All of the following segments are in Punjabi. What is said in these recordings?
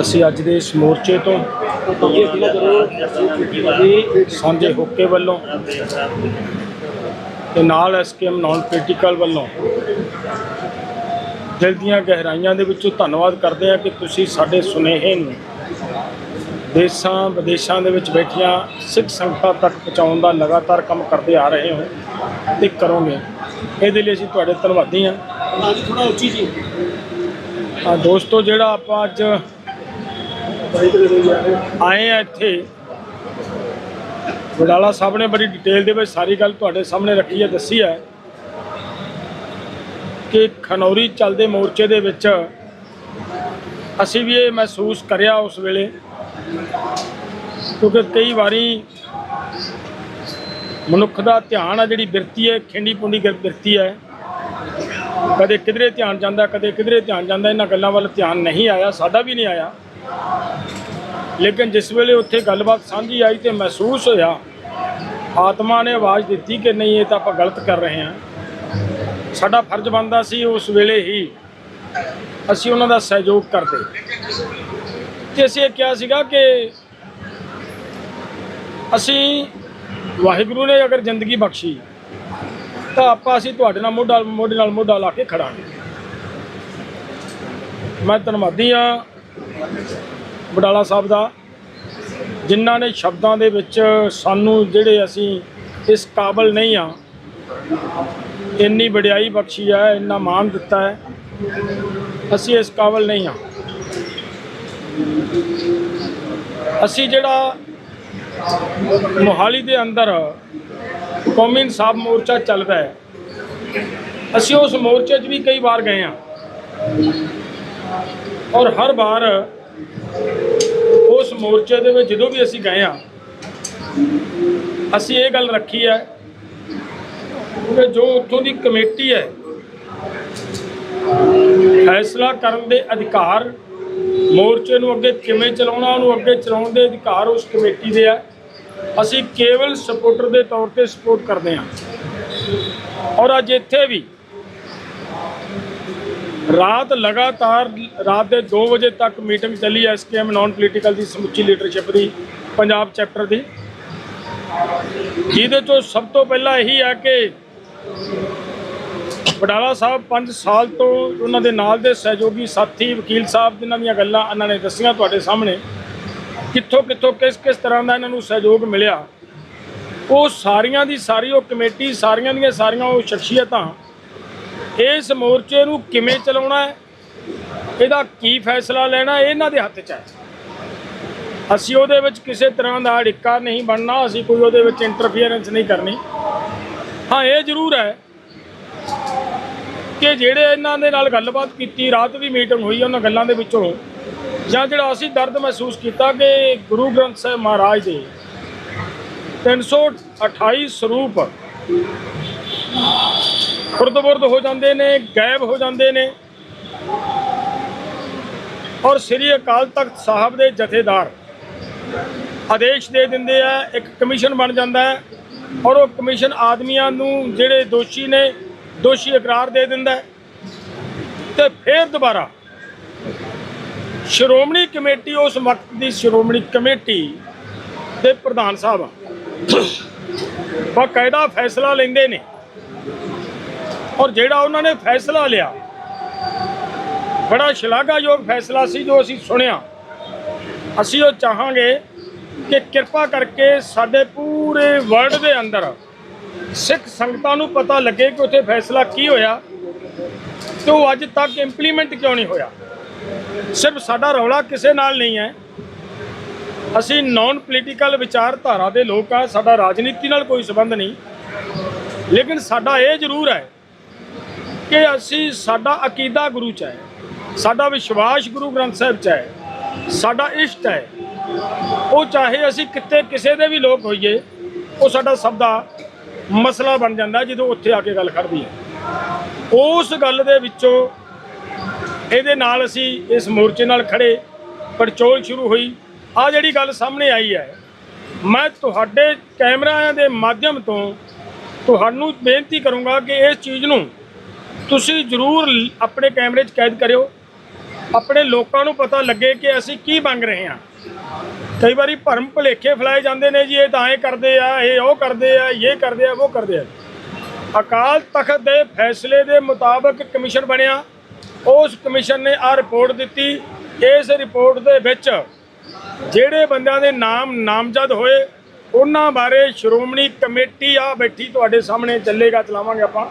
ਅਸੀਂ ਅੱਜ ਦੇ ਇਸ ਮੋਰਚੇ ਤੋਂ ਸਾਂਝੇ ਹੋਕੇ ਵੱਲੋਂ ਤੇ ਨਾਲ ਐਸਕੇਐਮ ਨਾਨ ਪੋਲੀਟੀਕਲ ਵੱਲੋਂ ਦਿਲ ਦੀਆਂ ਗਹਿਰਾਈਆਂ ਦੇ ਵਿੱਚੋਂ ਧੰਨਵਾਦ ਕਰਦੇ ਹਾਂ ਕਿ ਤੁਸੀਂ ਸਾਡੇ ਸੁਨੇਹੇ ਨੂੰ ਦੇਸ਼ਾਂ, ਵਿਦੇਸ਼ਾਂ ਦੇ ਵਿੱਚ ਬੈਠੀਆਂ ਸਿੱਖ ਸੰਗਤਾਂ ਤੱਕ ਪਹੁੰਚਾਉਣ ਦਾ ਲਗਾਤਾਰ ਕੰਮ ਕਰਦੇ ਆ ਰਹੇ ਹੋ ਤੇ ਕਰੋਗੇ। ਇਹਦੇ ਲਈ ਅਸੀਂ ਤੁਹਾਡੇ ਧੰਨਵਾਦੀ ਹਾਂ। ਥੋੜਾ ਉੱਚੀ ਜੀ ਆ ਦੋਸਤੋ, ਜਿਹੜਾ ਆਪਾਂ ਅੱਜ ਆਏ ਆ ਇੱਥੇ, ਵਡਾਲਾ ਸਾਹਿਬ ਨੇ ਬੜੀ ਡਿਟੇਲ ਦੇ ਵਿੱਚ ਸਾਰੀ ਗੱਲ ਤੁਹਾਡੇ ਸਾਹਮਣੇ ਰੱਖੀ ਹੈ, ਦੱਸੀ ਹੈ ਕਿ ਖਨੌਰੀ ਚੱਲਦੇ ਮੋਰਚੇ ਦੇ ਵਿੱਚ ਅਸੀਂ ਵੀ ਇਹ ਮਹਿਸੂਸ ਕਰਿਆ ਉਸ ਵੇਲੇ, ਕਿਉਂਕਿ ਕਈ ਵਾਰੀ ਮਨੁੱਖ ਦਾ ਧਿਆਨ ਆ ਜਿਹੜੀ ਬਿਰਤੀ ਹੈ ਖਿੰਡੀ ਪੁੰਡੀ ਗਿਰ- ਬਿਰਤੀ ਹੈ ਕਦੇ ਕਿਧਰੇ ਧਿਆਨ ਜਾਂਦਾ, ਕਦੇ ਕਿਧਰੇ ਧਿਆਨ ਜਾਂਦਾ, ਇਹਨਾਂ ਗੱਲਾਂ ਵੱਲ ਧਿਆਨ ਨਹੀਂ ਆਇਆ, ਸਾਡਾ ਵੀ ਨਹੀਂ ਆਇਆ। ਲੇਕਿਨ ਜਿਸ ਵੇਲੇ ਉੱਥੇ ਗੱਲਬਾਤ ਸਾਂਝੀ ਆਈ ਤੇ ਮਹਿਸੂਸ ਹੋਇਆ, ਆਤਮਾ ਨੇ ਆਵਾਜ਼ ਦਿੱਤੀ ਕਿ ਨਹੀਂ, ਇਹ ਤਾਂ ਆਪਾਂ ਗਲਤ ਕਰ ਰਹੇ ਹਾਂ। ਸਾਡਾ ਫਰਜ਼ ਬਣਦਾ ਸੀ ਉਸ ਵੇਲੇ ਹੀ ਅਸੀਂ ਉਹਨਾਂ ਦਾ ਸਹਿਯੋਗ ਕਰਦੇ। ਤੇ ਅਸੀਂ ਇਹ ਕਿਹਾ ਸੀਗਾ ਕਿ ਅਸੀਂ ਵਾਹਿਗੁਰੂ ਨੇ ਅਗਰ ਜ਼ਿੰਦਗੀ ਬਖਸ਼ੀ ਤਾਂ ਆਪਾਂ ਅਸੀਂ ਤੁਹਾਡੇ ਨਾਲ ਮੋਢਾ ਮੋਢੇ ਨਾਲ ਮੋਢਾ ਲਾ ਕੇ ਖੜਾਂਗੇ। ਮੈਂ ਧੰਨਵਾਦੀ ਆ ਬਡਾਲਾ ਸਾਹਿਬ ਦਾ, ਜਿਨ੍ਹਾਂ ਨੇ ਸ਼ਬਦਾਂ ਦੇ ਵਿੱਚ ਸਾਨੂੰ ਜਿਹੜੇ ਅਸੀਂ ਇਸ ਕਾਬਲ ਨਹੀਂ ਆ ਇੰਨੀ ਵਡਿਆਈ ਬਖਸ਼ੀ ਹੈ, ਇੰਨਾ ਮਾਣ ਦਿੱਤਾ ਹੈ, ਅਸੀਂ ਇਸ ਕਾਬਲ ਨਹੀਂ ਆ ਅਸੀਂ ਜਿਹੜਾ ਮੋਹਾਲੀ ਦੇ ਅੰਦਰ ਕੌਮੀ ਇਨਸਾਫ ਮੋਰਚਾ ਚੱਲਦਾ ਹੈ। ਅਸੀਂ ਉਸ ਮੋਰਚੇ 'ਚ ਵੀ ਕਈ ਵਾਰ ਗਏ ਹਾਂ। ਔਰ ਹਰ ਵਾਰ ਉਸ ਮੋਰਚੇ ਦੇ ਵਿੱਚ ਜਦੋਂ ਵੀ ਅਸੀਂ ਗਏ ਹਾਂ, ਅਸੀਂ ਇਹ ਗੱਲ ਰੱਖੀ ਹੈ ਕਿ ਜੋ ਉੱਥੋਂ ਦੀ ਕਮੇਟੀ ਹੈ, ਫੈਸਲਾ ਕਰਨ ਦੇ ਅਧਿਕਾਰ ਮੋਰਚੇ ਨੂੰ ਅੱਗੇ ਕਿਵੇਂ ਚਲਾਉਣਾ, ਉਹਨੂੰ ਅੱਗੇ ਚਲਾਉਣ ਦੇ ਅਧਿਕਾਰ ਉਸ ਕਮੇਟੀ ਦੇ ਆ। ਅਸੀਂ ਕੇਵਲ ਸਪੋਰਟਰ ਦੇ ਤੌਰ ਤੇ ਸਪੋਰਟ ਕਰਦੇ ਹਾਂ। ਔਰ ਅੱਜ ਇੱਥੇ ਵੀ ਰਾਤ ਲਗਾਤਾਰ ਰਾਤ ਦੇ 2 ਵਜੇ ਤੱਕ ਮੀਟਿੰਗ ਚੱਲੀ ਐਸਕੇਐਮ ਨਾਨ ਪੋਲੀਟੀਕਲ ਦੀ, ਸਮੁੱਚੀ ਲੀਡਰਸ਼ਿਪ ਦੀ, ਪੰਜਾਬ ਚੈਪਟਰ ਦੀ। ਜਿਹਦੇ ਤੋਂ ਸਭ ਤੋਂ ਪਹਿਲਾਂ ਇਹੀ ਆ ਕਿ ਵਡਾਲਾ ਸਾਹਿਬ 5 ਸਾਲ ਤੋਂ ਉਹਨਾਂ ਦੇ ਨਾਲ ਦੇ ਸਹਿਯੋਗੀ ਸਾਥੀ ਵਕੀਲ ਸਾਹਿਬ, ਜਿਨ੍ਹਾਂ ਦੀਆਂ ਗੱਲਾਂ ਇਹਨਾਂ ਨੇ ਦੱਸੀਆਂ ਤੁਹਾਡੇ ਸਾਹਮਣੇ ਕਿੱਥੋਂ ਕਿੱਥੋਂ ਕਿਸ ਕਿਸ ਤਰ੍ਹਾਂ ਦਾ ਇਹਨਾਂ ਨੂੰ ਸਹਿਯੋਗ ਮਿਲਿਆ, ਉਹ ਸਾਰੀਆਂ ਦੀ ਸਾਰੀ ਉਹ ਕਮੇਟੀ, ਸਾਰੀਆਂ ਦੀਆਂ ਸਾਰੀਆਂ ਉਹ ਸ਼ਖਸੀਅਤਾਂ ਇਸ ਮੋਰਚੇ ਨੂੰ ਕਿਵੇਂ ਚਲਾਉਣਾ ਹੈ, ਇਹਦਾ ਕੀ ਫੈਸਲਾ ਲੈਣਾ ਇਹਨਾਂ ਦੇ ਹੱਥ 'ਚ ਹੈ। ਅਸੀਂ ਉਹਦੇ ਵਿੱਚ ਕਿਸੇ ਤਰ੍ਹਾਂ ਦਾ ਅੜਿੱਕਾ ਨਹੀਂ ਬਣਨਾ, ਅਸੀਂ ਕੋਈ ਉਹਦੇ ਵਿੱਚ ਇੰਟਰਫੀਅਰੈਂਸ ਨਹੀਂ ਕਰਨੀ। ਹਾਂ, ਇਹ ਜ਼ਰੂਰ ਹੈ ਕਿ ਜਿਹੜੇ ਇਹਨਾਂ ਦੇ ਨਾਲ ਗੱਲਬਾਤ ਕੀਤੀ, ਰਾਤ ਦੀ ਮੀਟਿੰਗ ਹੋਈ, ਉਹਨਾਂ ਗੱਲਾਂ ਦੇ ਵਿੱਚੋਂ ਜਾਂ ਜਿਹੜਾ ਅਸੀਂ ਦਰਦ ਮਹਿਸੂਸ ਕੀਤਾ ਕਿ ਗੁਰੂ ਗ੍ਰੰਥ ਸਾਹਿਬ ਮਹਾਰਾਜ ਦੇ 328 ਸਰੂਪ ਖੁਰਦ-ਬੁਰਦ ਹੋ ਜਾਂਦੇ ਨੇ, ਗਾਇਬ ਹੋ ਜਾਂਦੇ ਨੇ ਔਰ ਸ੍ਰੀ ਅਕਾਲ ਤਖਤ ਸਾਹਿਬ ਦੇ ਜਥੇਦਾਰ ਆਦੇਸ਼ ਦੇ ਦਿੰਦੇ ਆ, ਇੱਕ ਕਮਿਸ਼ਨ ਬਣ ਜਾਂਦਾ ਹੈ ਔਰ ਉਹ ਕਮਿਸ਼ਨ ਆਦਮੀਆਂ ਨੂੰ ਜਿਹੜੇ ਦੋਸ਼ੀ ਨੇ, ਦੋਸ਼ੀ ਇਕਰਾਰ ਦੇ ਦਿੰਦਾ ਹੈ ਤੇ ਫਿਰ ਦੁਬਾਰਾ ਸ਼੍ਰੋਮਣੀ ਕਮੇਟੀ, ਉਸ ਵਕਤ ਦੀ ਸ਼੍ਰੋਮਣੀ ਕਮੇਟੀ ਦੇ ਪ੍ਰਧਾਨ ਸਾਹਿਬ ਆ। ਬਕਾਇਦਾ ਫੈਸਲਾ ਲੈਂਦੇ ਨੇ। ਔਰ ਜਿਹੜਾ ਉਹਨਾਂ ਨੇ ਫੈਸਲਾ ਲਿਆ, ਬੜਾ ਸ਼ਲਾਘਾਯੋਗ ਫੈਸਲਾ ਸੀ ਜੋ ਅਸੀਂ ਸੁਣਿਆ। ਅਸੀਂ ਉਹ ਚਾਹਾਂਗੇ ਕਿ ਕਿਰਪਾ ਕਰਕੇ ਸਾਡੇ ਪੂਰੇ ਵਰਲਡ ਦੇ ਅੰਦਰ ਸਿੱਖ ਸੰਗਤਾਂ ਨੂੰ ਪਤਾ ਲੱਗੇ ਕਿ ਉੱਥੇ ਫੈਸਲਾ ਕੀ ਹੋਇਆ ਤੇ ਉਹ ਅੱਜ ਤੱਕ ਇੰਪਲੀਮੈਂਟ ਕਿਉਂ ਨਹੀਂ ਹੋਇਆ। ਸਿਰਫ ਸਾਡਾ ਰੌਲਾ ਕਿਸੇ ਨਾਲ ਨਹੀਂ ਹੈ। ਅਸੀਂ ਨਾਨ ਪੋਲੀਟੀਕਲ ਵਿਚਾਰਧਾਰਾ ਦੇ ਲੋਕ ਆ, ਸਾਡਾ ਰਾਜਨੀਤੀ ਨਾਲ ਕੋਈ ਸੰਬੰਧ ਨਹੀਂ। ਲੇਕਿਨ ਸਾਡਾ ਇਹ ਜ਼ਰੂਰ ਹੈ ਕਿ ਅਸੀਂ ਸਾਡਾ ਅਕੀਦਾ ਗੁਰੂ ਚ ਹੈ, ਸਾਡਾ ਵਿਸ਼ਵਾਸ ਗੁਰੂ ਗ੍ਰੰਥ ਸਾਹਿਬ ਚ ਹੈ, ਸਾਡਾ ਇਸ਼ਟ ਹੈ। ਉਹ ਚਾਹੇ ਅਸੀਂ ਕਿਤੇ ਕਿਸੇ ਦੇ ਵੀ ਲੋਕ ਹੋਈਏ, ਉਹ ਸਾਡਾ ਸਭ ਦਾ ਮਸਲਾ ਬਣ ਜਾਂਦਾ ਜਦੋਂ ਉੱਥੇ ਆ ਕੇ ਗੱਲ ਖੜਦੀ ਹੈ। ਉਸ ਗੱਲ ਦੇ ਵਿੱਚੋਂ ਇਹਦੇ ਨਾਲ ਅਸੀਂ ਇਸ ਮੋਰਚੇ ਨਾਲ ਖੜੇ, ਪੜਚੋਲ ਸ਼ੁਰੂ ਹੋਈ। ਆ ਜਿਹੜੀ ਗੱਲ ਸਾਹਮਣੇ ਆਈ ਹੈ, ਮੈਂ ਤੁਹਾਡੇ ਕੈਮਰਿਆਂ ਦੇ ਮਾਧਿਅਮ ਤੋਂ ਤੁਹਾਨੂੰ ਬੇਨਤੀ ਕਰੂੰਗਾ ਕਿ ਇਸ ਚੀਜ਼ ਨੂੰ ਤੁਸੀਂ ਜ਼ਰੂਰ ਆਪਣੇ ਕੈਮਰੇ 'ਚ ਕੈਦ ਕਰਿਓ। ਆਪਣੇ ਲੋਕਾਂ ਨੂੰ ਪਤਾ ਲੱਗੇ ਕਿ ਅਸੀਂ ਕੀ ਮੰਗ ਰਹੇ ਹਾਂ। ਕਈ ਵਾਰੀ ਭਰਮ ਭੁਲੇਖੇ ਫੈਲਾਏ ਜਾਂਦੇ ਨੇ ਜੀ, ਇਹ ਤਾਂ ਐਂ ਕਰਦੇ ਆ, ਇਹ ਉਹ ਕਰਦੇ ਆ, ਇਹ ਕਰਦੇ ਆ, ਉਹ ਕਰਦੇ ਆ। ਅਕਾਲ ਤਖਤ ਦੇ ਫੈਸਲੇ ਦੇ ਮੁਤਾਬਕ ਕਮਿਸ਼ਨ ਬਣਿਆ। ਉਸ ਕਮਿਸ਼ਨ ਨੇ ਆ ਰਿਪੋਰਟ ਦਿੱਤੀ ਇਸ ਰਿਪੋਰਟ ਦੇ ਵਿੱਚ ਜਿਹੜੇ ਬੰਦਿਆਂ ਦੇ ਨਾਮ ਨਾਮਜ਼ਦ ਹੋਏ, ਉਹਨਾਂ ਬਾਰੇ ਸ਼੍ਰੋਮਣੀ ਕਮੇਟੀ ਆ ਬੈਠੀ ਤੁਹਾਡੇ ਸਾਹਮਣੇ, ਚੱਲੇਗਾ, ਚਲਾਵਾਂਗੇ ਆਪਾਂ।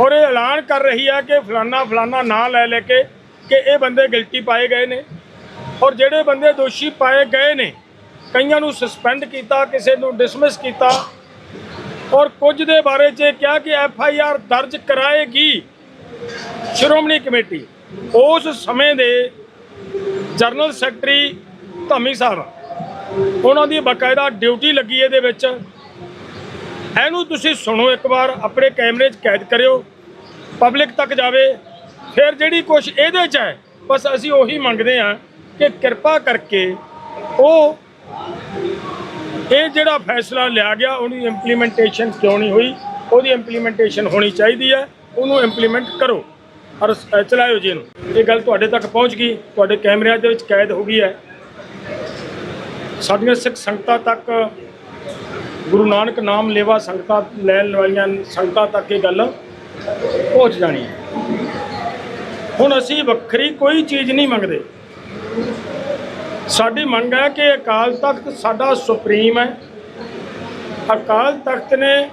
ਔਰ ਇਹ ਐਲਾਨ ਕਰ ਰਹੀ ਹੈ ਕਿ ਫਲਾਨਾ ਫਲਾਨਾ ਨਾਂ ਲੈ ਲੈ ਕੇ ਕਿ ਇਹ ਬੰਦੇ ਗਿਲਟੀ ਪਾਏ ਗਏ ਨੇ। ਔਰ ਜਿਹੜੇ ਬੰਦੇ ਦੋਸ਼ੀ ਪਾਏ ਗਏ ਨੇ, ਕਈਆਂ ਨੂੰ ਸਸਪੈਂਡ ਕੀਤਾ, ਕਿਸੇ ਨੂੰ ਡਿਸਮਿਸ ਕੀਤਾ। ਔਰ ਕੁਝ ਦੇ ਬਾਰੇ 'ਚ ਇਹ ਕਿਹਾ ਕਿ ਐਫ ਆਈ ਆਰ ਦਰਜ ਕਰਾਏਗੀ। ਸ਼੍ਰੋਮਣੀ ਕਮੇਟੀ, ਉਸ ਸਮੇਂ ਦੇ ਜਨਰਲ ਸੈਕਟਰੀ ਧਾਮੀ ਸਾਹਿਬ। ਉਹਨਾਂ ਦੀ ਬਕਾਇਦਾ ਡਿਊਟੀ ਲੱਗੀ ਇਹਦੇ ਵਿੱਚ। ਇਹਨੂੰ ਤੁਸੀਂ ਸੁਣੋ ਇੱਕ ਵਾਰ, ਆਪਣੇ ਕੈਮਰੇ 'ਚ ਕੈਦ ਕਰਿਓ। ਪਬਲਿਕ ਤੱਕ ਜਾਵੇ। ਫਿਰ ਜਿਹੜੀ ਕੁਝ ਇਹਦੇ 'ਚ ਹੈ, ਬਸ ਅਸੀਂ ਉਹੀ ਮੰਗਦੇ ਹਾਂ ਕਿ ਕਿਰਪਾ ਕਰਕੇ ਉਹ ਇਹ ਜਿਹੜਾ ਫੈਸਲਾ ਲਿਆ ਗਿਆ, ਉਹਦੀ ਇੰਪਲੀਮੈਂਟੇਸ਼ਨ ਕਿਉਂ ਨਹੀਂ ਹੋਈ? ਉਹਦੀ ਇੰਪਲੀਮੈਂਟੇਸ਼ਨ ਹੋਣੀ ਚਾਹੀਦੀ ਹੈ। ਉਹਨੂੰ ਇੰਪਲੀਮੈਂਟ ਕਰੋ। ਔਰ ਚਲਾਇਓ ਜੀ ਇਹਨੂੰ। ਇਹ ਗੱਲ ਤੁਹਾਡੇ ਤੱਕ ਪਹੁੰਚ ਗਈ। ਤੁਹਾਡੇ ਕੈਮਰਿਆਂ ਦੇ ਵਿੱਚ ਕੈਦ ਹੋ ਗਈ ਹੈ। ਸਾਡੀਆਂ ਸਿੱਖ ਸੰਗਤਾਂ ਤੱਕ, ਗੁਰੂ ਨਾਨਕ ਨਾਮ ਲੇਵਾ ਸੰਗਤਾਂ ਲੈਣ ਵਾਲੀਆਂ ਸੰਗਤਾਂ ਤੱਕ ਇਹ ਗੱਲ ਪਹੁੰਚ ਜਾਣੀ ਹੈ। ਹੁਣ ਅਸੀਂ ਵੱਖਰੀ ਕੋਈ ਚੀਜ਼ ਨਹੀਂ ਮੰਗਦੇ। ਸਾਡੀ ਮੰਗ ਹੈ ਕਿ ਅਕਾਲ ਤਖਤ ਸਾਡਾ ਸੁਪਰੀਮ ਹੈ। ਅਕਾਲ ਤਖਤ ਨੇ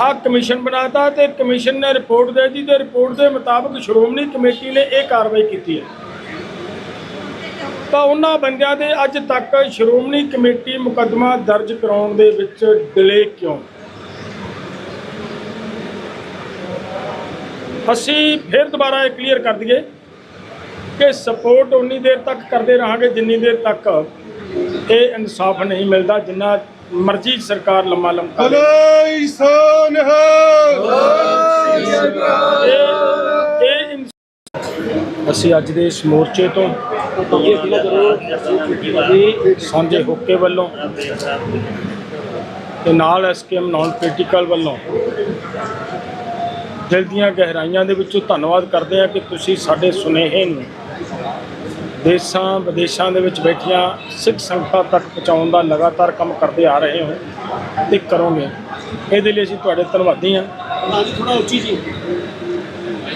ਆ ਕਮਿਸ਼ਨ ਬਣਾਤਾ ਤੇ ਕਮਿਸ਼ਨ ਨੇ ਰਿਪੋਰਟ ਦੇ ਦਿੱਤੀ ਤੇ ਰਿਪੋਰਟ ਦੇ ਮੁਤਾਬਕ ਸ਼੍ਰੋਮਣੀ ਕਮੇਟੀ ਨੇ ਇਹ ਕਾਰਵਾਈ ਕੀਤੀ ਹੈ। ਤਾਂ ਉਹਨਾਂ ਬੰਦਿਆਂ ਦੇ ਅੱਜ ਤੱਕ ਸ਼੍ਰੋਮਣੀ ਕਮੇਟੀ ਮੁਕੱਦਮਾ ਦਰਜ ਕਰਾਉਣ ਦੇ ਵਿੱਚ ਡਿਲੇ ਕਿਉਂ? ਅਸੀਂ ਫਿਰ ਦੁਬਾਰਾ ਇਹ ਕਲੀਅਰ ਕਰ ਦਈਏ ਕਿ ਸਪੋਰਟ ਉਨੀ ਦੇਰ ਤੱਕ ਕਰਦੇ ਰਹਾਂਗੇ ਜਿੰਨੀ ਦੇਰ ਤੱਕ ਇਹ ਇਨਸਾਫ ਨਹੀਂ ਮਿਲਦਾ, ਜਿੰਨਾ ਮਰਜ਼ੀ ਸਰਕਾਰ ਲੰਮਾ ਲੰਮਾ ਇਨਸ- ਅਸੀਂ ਅੱਜ ਦੇ ਇਸ ਮੋਰਚੇ ਤੋਂ ਸਾਂਝੇ ਹੋਕੇ ਵੱਲੋਂ ਤੇ ਨਾਲ ਐਸਕੇਐਮ ਨਾਨ ਪੋਲੀਟੀਕਲ ਵੱਲੋਂ ਦਿਲ ਦੀਆਂ ਗਹਿਰਾਈਆਂ ਦੇ ਵਿੱਚੋਂ ਧੰਨਵਾਦ ਕਰਦੇ ਹਾਂ ਕਿ ਤੁਸੀਂ ਸਾਡੇ ਸੁਨੇਹੇ ਨੂੰ ਦੇਸ਼ਾਂ ਵਿਦੇਸ਼ਾਂ ਦੇ ਵਿੱਚ ਬੈਠੀਆਂ ਸਿੱਖ ਸੰਗਤਾਂ ਤੱਕ ਪਹੁੰਚਾਉਣ ਦਾ ਲਗਾਤਾਰ ਕੰਮ ਕਰਦੇ ਆ ਰਹੇ ਹੋ ਤੇ ਕਰੋਗੇ। ਇਹਦੇ ਲਈ ਅਸੀਂ ਤੁਹਾਡੇ ਧੰਨਵਾਦੀ ਹਾਂ। ਥੋੜਾ ਉੱਚੀ ਜੀ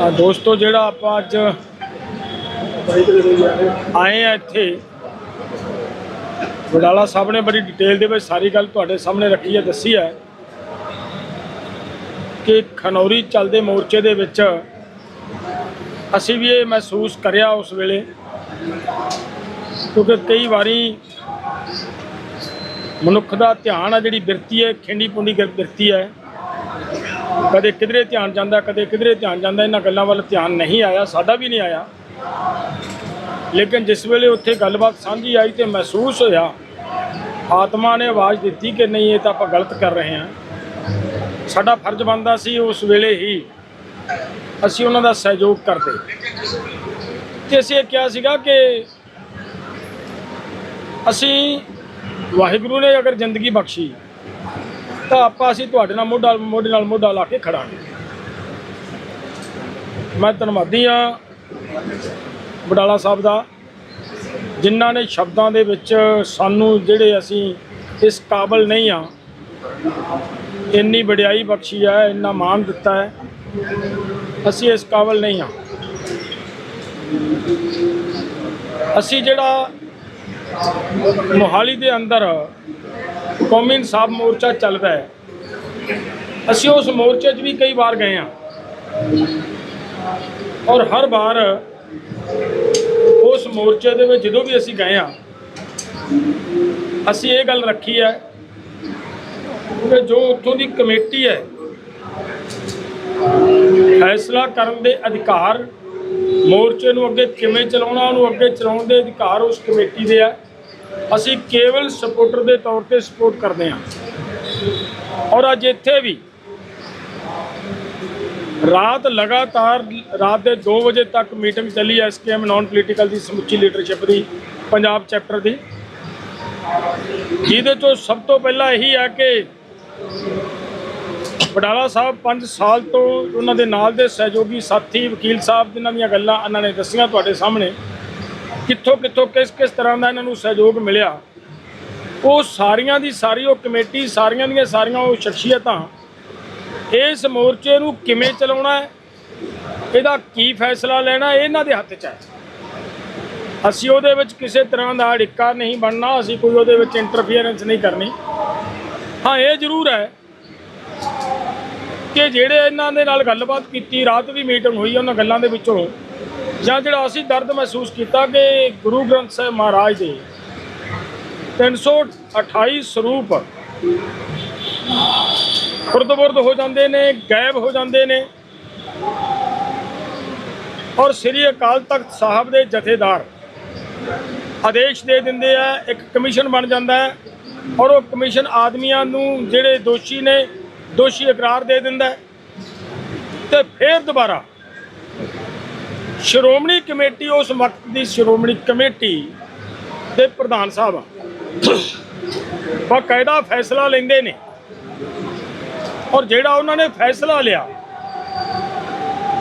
ਆ ਦੋਸਤੋ, ਜਿਹੜਾ ਆਪਾਂ ਅੱਜ ਆਏ ਆ ਇੱਥੇ, ਵਡਾਲਾ ਸਾਹਿਬ ਨੇ ਬੜੀ ਡਿਟੇਲ ਦੇ ਵਿੱਚ ਸਾਰੀ ਗੱਲ ਤੁਹਾਡੇ ਸਾਹਮਣੇ ਰੱਖੀ ਹੈ, ਦੱਸੀ ਹੈ ਕਿ ਖਨੌਰੀ ਚੱਲਦੇ ਮੋਰਚੇ ਦੇ ਵਿੱਚ ਅਸੀਂ ਵੀ ਇਹ ਮਹਿਸੂਸ ਕਰਿਆ ਉਸ ਵੇਲੇ। ਕਿਉਂਕਿ ਕਈ ਵਾਰੀ ਮਨੁੱਖ ਦਾ ਧਿਆਨ ਆ ਜਿਹੜੀ ਬਿਰਤੀ ਹੈ, ਖਿੰਡੀ ਪੁੰਡੀ ਬਿਰਤੀ ਹੈ। ਕਦੇ ਕਿਧਰੇ ਧਿਆਨ ਜਾਂਦਾ, ਕਦੇ ਕਿਧਰੇ ਧਿਆਨ ਜਾਂਦਾ, ਇਹਨਾਂ ਗੱਲਾਂ ਵੱਲ ਧਿਆਨ ਨਹੀਂ ਆਇਆ, ਸਾਡਾ ਵੀ ਨਹੀਂ ਆਇਆ। ਲੇਕਿਨ ਜਿਸ ਵੇਲੇ ਉੱਥੇ ਗੱਲਬਾਤ ਸਾਂਝੀ ਆਈ ਤੇ ਮਹਿਸੂਸ ਹੋਇਆ, ਆਤਮਾ ਨੇ ਆਵਾਜ਼ ਦਿੱਤੀ ਕਿ ਨਹੀਂ, ਇਹ ਤਾਂ ਆਪਾਂ ਗਲਤ ਕਰ ਰਹੇ ਹਾਂ। ਸਾਡਾ ਫਰਜ਼ ਬਣਦਾ ਸੀ ਉਸ ਵੇਲੇ ਹੀ ਅਸੀਂ ਉਹਨਾਂ ਦਾ ਸਹਿਯੋਗ ਕਰਦੇ। ਤੇ ਅਸੀਂ ਇਹ ਕਿਹਾ ਸੀਗਾ ਕਿ ਅਸੀਂ ਵਾਹਿਗੁਰੂ ਨੇ ਅਗਰ ਜ਼ਿੰਦਗੀ ਬਖਸ਼ੀ, ਤਾਂ ਆਪਾਂ ਅਸੀਂ ਤੁਹਾਡੇ ਨਾਲ ਮੋਢਾ ਮੋਢੇ ਨਾਲ ਮੋਢਾ ਲਾ ਕੇ ਖੜਾਂਗੇ। ਮੈਂ ਧੰਨਵਾਦੀ ਆ ਬਡਾਲਾ ਸਾਹਿਬ ਦਾ, ਜਿਨ੍ਹਾਂ ਨੇ ਸ਼ਬਦਾਂ ਦੇ ਵਿੱਚ ਸਾਨੂੰ ਜਿਹੜੇ ਅਸੀਂ ਇਸ ਕਾਬਲ ਨਹੀਂ ਆ ਇੰਨੀ ਵਡਿਆਈ ਬਖਸ਼ੀ ਹੈ, ਇੰਨਾ ਮਾਣ ਦਿੱਤਾ ਹੈ, ਅਸੀਂ ਇਸ ਕਾਬਲ ਨਹੀਂ ਆ ਅਸੀਂ ਜਿਹੜਾ ਮੋਹਾਲੀ ਦੇ ਅੰਦਰ ਕੌਮੀ ਇਨਸਾਫ ਮੋਰਚਾ ਚੱਲਦਾ ਹੈ। ਅਸੀਂ ਉਸ ਮੋਰਚੇ 'ਚ ਵੀ ਕਈ ਵਾਰ ਗਏ ਹਾਂ। ਔਰ ਹਰ ਵਾਰ ਉਸ ਮੋਰਚੇ ਦੇ ਵਿੱਚ ਜਦੋਂ ਵੀ ਅਸੀਂ ਗਏ ਹਾਂ, ਅਸੀਂ ਇਹ ਗੱਲ ਰੱਖੀ ਹੈ ਕਿ ਜੋ ਉੱਥੋਂ ਦੀ ਕਮੇਟੀ ਹੈ, ਫੈਸਲਾ ਕਰਨ ਦੇ ਅਧਿਕਾਰ ਮੋਰਚੇ ਨੂੰ ਅੱਗੇ ਕਿਵੇਂ ਚਲਾਉਣਾ, ਉਹਨੂੰ ਅੱਗੇ ਚਲਾਉਣ ਦੇ ਅਧਿਕਾਰ ਉਸ ਕਮੇਟੀ ਦੇ ਆ। ਅਸੀਂ ਕੇਵਲ ਸਪੋਰਟਰ ਦੇ ਤੌਰ ਤੇ ਸਪੋਰਟ ਕਰਦੇ ਹਾਂ। ਔਰ ਅੱਜ ਇੱਥੇ ਵੀ ਰਾਤ ਲਗਾਤਾਰ, ਰਾਤ ਦੇ 2 ਵਜੇ ਤੱਕ ਮੀਟਿੰਗ ਚੱਲੀ ਐਸਕੇਐਮ ਨਾਨ ਪੋਲੀਟੀਕਲ ਦੀ, ਸਮੁੱਚੀ ਲੀਡਰਸ਼ਿਪ ਦੀ, ਪੰਜਾਬ ਚੈਪਟਰ ਦੀ। ਜਿਹਦੇ ਤੋਂ ਸਭ ਤੋਂ ਪਹਿਲਾਂ ਇਹੀ ਹੈ ਕਿ ਵਡਾਲਾ ਸਾਹਿਬ 5 ਸਾਲ ਤੋਂ ਉਹਨਾਂ ਦੇ ਨਾਲ ਦੇ ਸਹਿਯੋਗੀ ਸਾਥੀ ਵਕੀਲ ਸਾਹਿਬ ਜਿਨ੍ਹਾਂ ਦੀਆਂ ਗੱਲਾਂ ਇਹਨਾਂ ਨੇ ਦੱਸੀਆਂ ਤੁਹਾਡੇ ਸਾਹਮਣੇ, ਕਿੱਥੋਂ ਕਿੱਥੋਂ ਕਿਸ ਕਿਸ ਤਰ੍ਹਾਂ ਦਾ ਇਹਨਾਂ ਨੂੰ ਸਹਿਯੋਗ ਮਿਲਿਆ, ਉਹ ਸਾਰੀਆਂ ਦੀ ਸਾਰੀ ਉਹ ਕਮੇਟੀ, ਸਾਰੀਆਂ ਦੀਆਂ ਸਾਰੀਆਂ ਉਹ ਸ਼ਖਸੀਅਤਾਂ, ਇਸ ਮੋਰਚੇ ਨੂੰ ਕਿਵੇਂ ਚਲਾਉਣਾ ਹੈ, ਇਹਦਾ ਕੀ ਫੈਸਲਾ ਲੈਣਾ ਇਹਨਾਂ ਦੇ ਹੱਥ 'ਚ ਹੈ। ਅਸੀਂ ਉਹਦੇ ਵਿੱਚ ਕਿਸੇ ਤਰ੍ਹਾਂ ਦਾ ਅੜਿੱਕਾ ਨਹੀਂ ਬਣਨਾ, ਅਸੀਂ ਕੋਈ ਉਹਦੇ ਵਿੱਚ ਇੰਟਰਫੀਅਰੈਂਸ ਨਹੀਂ ਕਰਨੀ। ਹਾਂ, ਇਹ ਜ਼ਰੂਰ ਹੈ ਕਿ ਜਿਹੜੇ ਇਹਨਾਂ ਦੇ ਨਾਲ ਗੱਲਬਾਤ ਕੀਤੀ, ਰਾਤ ਵੀ ਮੀਟਿੰਗ ਹੋਈ, ਉਹਨਾਂ ਗੱਲਾਂ ਦੇ ਵਿੱਚੋਂ ਜਾਂ ਜਿਹੜਾ ਅਸੀਂ ਦਰਦ ਮਹਿਸੂਸ ਕੀਤਾ ਕਿ ਗੁਰੂ ਗ੍ਰੰਥ ਸਾਹਿਬ ਮਹਾਰਾਜ ਦੇ 328 ਸਰੂਪ ਖੁਰਦ-ਬੁਰਦ ਹੋ ਜਾਂਦੇ ਨੇ, ਗਾਇਬ ਹੋ ਜਾਂਦੇ ਨੇ ਔਰ ਸ੍ਰੀ ਅਕਾਲ ਤਖਤ ਸਾਹਿਬ ਦੇ ਜਥੇਦਾਰ ਆਦੇਸ਼ ਦੇ ਦਿੰਦੇ ਆ, ਇੱਕ ਕਮਿਸ਼ਨ ਬਣ ਜਾਂਦਾ ਹੈ ਔਰ ਉਹ ਕਮਿਸ਼ਨ ਆਦਮੀਆਂ ਨੂੰ, ਜਿਹੜੇ ਦੋਸ਼ੀ ਨੇ ਦੋਸ਼ੀ ਇਕਰਾਰ ਦੇ ਦਿੰਦਾ ਹੈ ਤੇ ਫਿਰ ਦੁਬਾਰਾ ਸ਼੍ਰੋਮਣੀ ਕਮੇਟੀ, ਉਸ ਵਕਤ ਦੀ ਸ਼੍ਰੋਮਣੀ ਕਮੇਟੀ ਦੇ ਪ੍ਰਧਾਨ ਸਾਹਿਬ ਬਾਕਾਇਦਾ ਫੈਸਲਾ ਲੈਂਦੇ ਨੇ ਔਰ ਜਿਹੜਾ ਉਹਨਾਂ ਨੇ ਫੈਸਲਾ ਲਿਆ,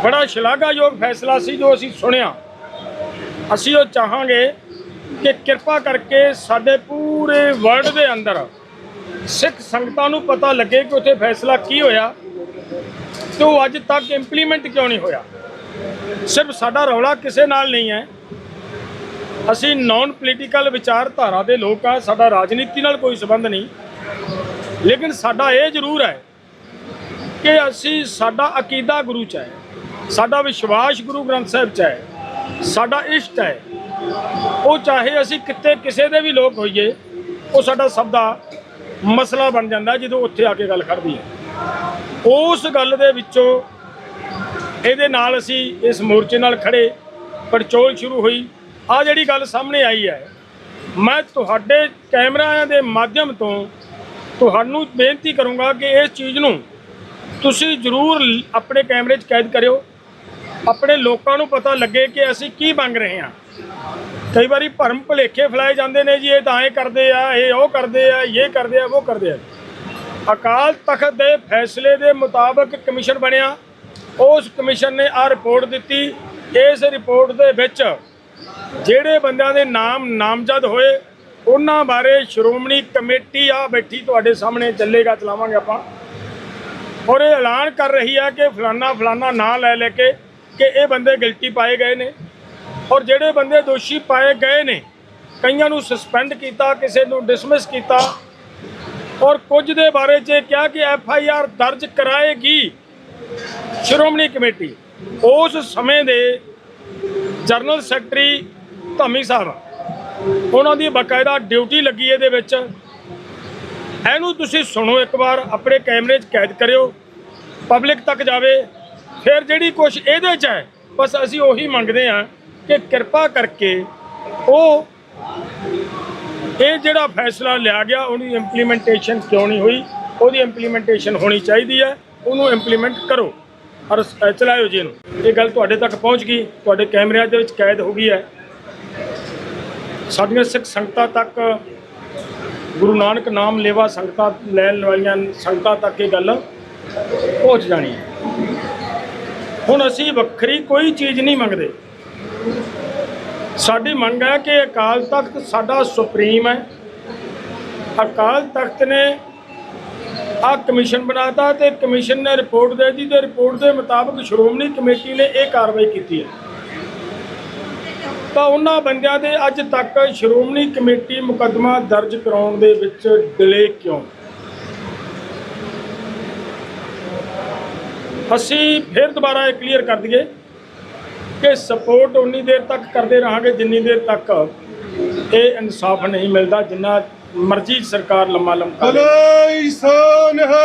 ਬੜਾ ਸ਼ਲਾਘਾਯੋਗ ਫੈਸਲਾ ਸੀ ਜੋ ਅਸੀਂ ਸੁਣਿਆ। ਅਸੀਂ ਉਹ ਚਾਹਾਂਗੇ ਕਿ ਕਿਰਪਾ ਕਰਕੇ ਸਾਡੇ ਪੂਰੇ ਵਰਲਡ ਦੇ ਅੰਦਰ ਸਿੱਖ ਸੰਗਤਾਂ ਨੂੰ ਪਤਾ ਲੱਗੇ ਕਿ ਉੱਥੇ ਫੈਸਲਾ ਕੀ ਹੋਇਆ ਤੇ ਉਹ ਅੱਜ ਤੱਕ ਇੰਪਲੀਮੈਂਟ ਕਿਉਂ ਨਹੀਂ ਹੋਇਆ? ਸਿਰਫ ਸਾਡਾ ਰੌਲਾ ਕਿਸੇ ਨਾਲ ਨਹੀਂ ਹੈ। ਅਸੀਂ ਨਾਨ ਪੋਲੀਟੀਕਲ ਵਿਚਾਰਧਾਰਾ ਦੇ ਲੋਕ ਆ ਸਾਡਾ ਰਾਜਨੀਤੀ ਨਾਲ ਕੋਈ ਸੰਬੰਧ ਨਹੀਂ। ਲੇਕਿਨ ਸਾਡਾ ਇਹ ਜ਼ਰੂਰ ਹੈ ਕਿ ਅਸੀਂ ਸਾਡਾ ਅਕੀਦਾ ਗੁਰੂ ਚ ਹੈ, ਸਾਡਾ ਵਿਸ਼ਵਾਸ ਗੁਰੂ ਗ੍ਰੰਥ ਸਾਹਿਬ ਚ ਹੈ, ਸਾਡਾ ਇਸ਼ਟ ਹੈ। ਉਹ ਚਾਹੇ ਅਸੀਂ ਕਿਤੇ ਕਿਸੇ ਦੇ ਵੀ ਲੋਕ ਹੋਈਏ, ਉਹ ਸਾਡਾ ਸਭ ਦਾ ਮਸਲਾ ਬਣ ਜਾਂਦਾ ਜਦੋਂ ਉੱਥੇ ਆ ਕੇ ਗੱਲ ਖੜਦੀ ਹੈ। ਉਸ ਗੱਲ ਦੇ ਵਿੱਚੋਂ ਇਹਦੇ ਨਾਲ ਅਸੀਂ ਇਸ ਮੋਰਚੇ ਨਾਲ ਖੜੇ, ਪੜਚੋਲ ਸ਼ੁਰੂ ਹੋਈ। ਆ ਜਿਹੜੀ ਗੱਲ ਸਾਹਮਣੇ ਆਈ ਹੈ, ਮੈਂ ਤੁਹਾਡੇ ਕੈਮਰਿਆਂ ਦੇ ਮਾਧਿਅਮ ਤੋਂ ਤੁਹਾਨੂੰ ਬੇਨਤੀ ਕਰੂੰਗਾ ਕਿ ਇਸ ਚੀਜ਼ ਨੂੰ ਤੁਸੀਂ ਜ਼ਰੂਰ ਆਪਣੇ ਕੈਮਰੇ 'ਚ ਕੈਦ ਕਰਿਓ। ਆਪਣੇ ਲੋਕਾਂ ਨੂੰ ਪਤਾ ਲੱਗੇ ਕਿ ਅਸੀਂ ਕੀ ਮੰਗ ਰਹੇ ਹਾਂ। ਕਈ ਵਾਰੀ ਭਰਮ ਭੁਲੇਖੇ ਫੈਲਾਏ ਜਾਂਦੇ ਨੇ ਜੀ, ਇਹ ਤਾਂ ਐਂ ਕਰਦੇ ਆ, ਇਹ ਉਹ ਕਰਦੇ ਆ, ਇਹ ਕਰਦੇ ਆ, ਉਹ ਕਰਦੇ ਆ। ਅਕਾਲ ਤਖਤ ਦੇ ਫੈਸਲੇ ਦੇ ਮੁਤਾਬਕ ਕਮਿਸ਼ਨ ਬਣਿਆ। ਉਸ ਕਮਿਸ਼ਨ ਨੇ ਆ ਰਿਪੋਰਟ ਦਿੱਤੀ। ਇਸ ਰਿਪੋਰਟ ਦੇ ਵਿੱਚ ਜਿਹੜੇ ਬੰਦਿਆਂ ਦੇ ਨਾਮ ਨਾਮਜ਼ਦ ਹੋਏ, ਉਹਨਾਂ ਬਾਰੇ ਸ਼੍ਰੋਮਣੀ ਕਮੇਟੀ ਆ ਬੈਠੀ, ਤੁਹਾਡੇ ਸਾਹਮਣੇ ਚੱਲੇਗਾ, ਚਲਾਵਾਂਗੇ ਆਪਾਂ। ਔਰ ਇਹ ਐਲਾਨ ਕਰ ਰਹੀ ਆ ਕਿ ਫਲਾਨਾ ਫਲਾਨਾ ਨਾਂ ਲੈ ਲੈ ਕੇ, ਕਿ ਇਹ ਬੰਦੇ ਗਿਲਟੀ ਪਾਏ ਗਏ ਨੇ। ਔਰ ਜਿਹੜੇ ਬੰਦੇ ਦੋਸ਼ੀ ਪਾਏ ਗਏ ਨੇ, ਕਈਆਂ ਨੂੰ ਸਸਪੈਂਡ ਕੀਤਾ, ਕਿਸੇ ਨੂੰ ਡਿਸਮਿਸ ਕੀਤਾ, ਔਰ ਕੁਝ ਦੇ ਬਾਰੇ 'ਚ ਕਿਹਾ ਕਿ ਐਫ ਆਈ ਆਰ ਦਰਜ ਕਰਾਏਗੀ ਸ਼੍ਰੋਮਣੀ ਕਮੇਟੀ। ਉਸ ਸਮੇਂ ਦੇ ਜਨਰਲ ਸੈਕਟਰੀ ਧਾਮੀ ਸਾਹਿਬ, ਉਹਨਾਂ ਦੀ ਬਕਾਇਦਾ ਡਿਊਟੀ ਲੱਗੀ ਇਹਦੇ ਵਿੱਚ। ਇਹਨੂੰ ਤੁਸੀਂ ਸੁਣੋ ਇੱਕ ਵਾਰ, ਆਪਣੇ ਕੈਮਰੇ 'ਚ ਕੈਦ ਕਰਿਓ, ਪਬਲਿਕ ਤੱਕ ਜਾਵੇ। ਫਿਰ ਜਿਹੜੀ ਕੁਝ ਇਹਦੇ 'ਚ ਹੈ, ਬਸ ਅਸੀਂ ਉਹੀ ਮੰਗਦੇ ਹਾਂ ਕਿ ਕਿਰਪਾ ਕਰਕੇ ਉਹ ਇਹ ਜਿਹੜਾ ਫੈਸਲਾ ਲਿਆ ਗਿਆ, ਉਹਦੀ ਇੰਪਲੀਮੈਂਟੇਸ਼ਨ ਕਿਉਂ ਨਹੀਂ ਹੋਈ? ਉਹਦੀ ਇੰਪਲੀਮੈਂਟੇਸ਼ਨ ਹੋਣੀ ਚਾਹੀਦੀ ਹੈ। ਉਹਨੂੰ ਇੰਪਲੀਮੈਂਟ ਕਰੋ। ਔਰ ਚਲਾਇਓ ਜੀ ਨੂੰ ਇਹ ਗੱਲ ਤੁਹਾਡੇ ਤੱਕ ਪਹੁੰਚ ਗਈ। ਤੁਹਾਡੇ ਕੈਮਰਿਆਂ ਦੇ ਵਿੱਚ ਕੈਦ ਹੋ ਗਈ ਹੈ। ਸਾਡੀਆਂ ਸਿੱਖ ਸੰਗਤਾਂ ਤੱਕ, ਗੁਰੂ ਨਾਨਕ ਨਾਮ ਲੇਵਾ ਸੰਗਤਾਂ ਲੈਣ ਵਾਲੀਆਂ ਸੰਗਤਾਂ ਤੱਕ ਇਹ ਗੱਲ ਪਹੁੰਚ ਜਾਣੀ ਹੈ। ਹੁਣ ਅਸੀਂ ਵੱਖਰੀ ਕੋਈ ਚੀਜ਼ ਨਹੀਂ ਮੰਗਦੇ। ਸਾਡੀ ਮੰਗ ਹੈ ਕਿ ਅਕਾਲ ਤਖਤ ਸਾਡਾ ਸੁਪਰੀਮ ਹੈ। ਅਕਾਲ ਤਖਤ ਨੇ ਆ ਕਮਿਸ਼ਨ ਬਣਾਤਾ ਤੇ ਕਮਿਸ਼ਨ ਨੇ ਰਿਪੋਰਟ ਦੇ ਦਿੱਤੀ ਤੇ ਰਿਪੋਰਟ ਦੇ ਮੁਤਾਬਕ ਸ਼੍ਰੋਮਣੀ ਕਮੇਟੀ ਨੇ ਇਹ ਕਾਰਵਾਈ ਕੀਤੀ ਹੈ। ਤਾਂ ਉਹਨਾਂ ਬੰਦਿਆਂ ਦੇ ਅੱਜ ਤੱਕ ਸ਼੍ਰੋਮਣੀ ਕਮੇਟੀ ਮੁਕੱਦਮਾ ਦਰਜ ਕਰਾਉਣ ਦੇ ਵਿੱਚ ਡਿਲੇ ਕਿਉਂ? ਅਸੀਂ ਫਿਰ ਦੁਬਾਰਾ ਇਹ ਕਲੀਅਰ ਕਰ ਦਈਏ। ਕਿ ਸਪੋਰਟ ਉਨੀ ਦੇਰ ਤੱਕ ਕਰਦੇ ਰਹਾਂਗੇ, ਜਿੰਨੀ ਦੇਰ ਤੱਕ ਇਹ ਇਨਸਾਫ ਨਹੀਂ ਮਿਲਦਾ, ਜਿੰਨਾ ਮਰਜ਼ੀ ਸਰਕਾਰ ਲੰਮਾ ਲੰਮਾ ਭਲੇ ਸੋਨਹਾ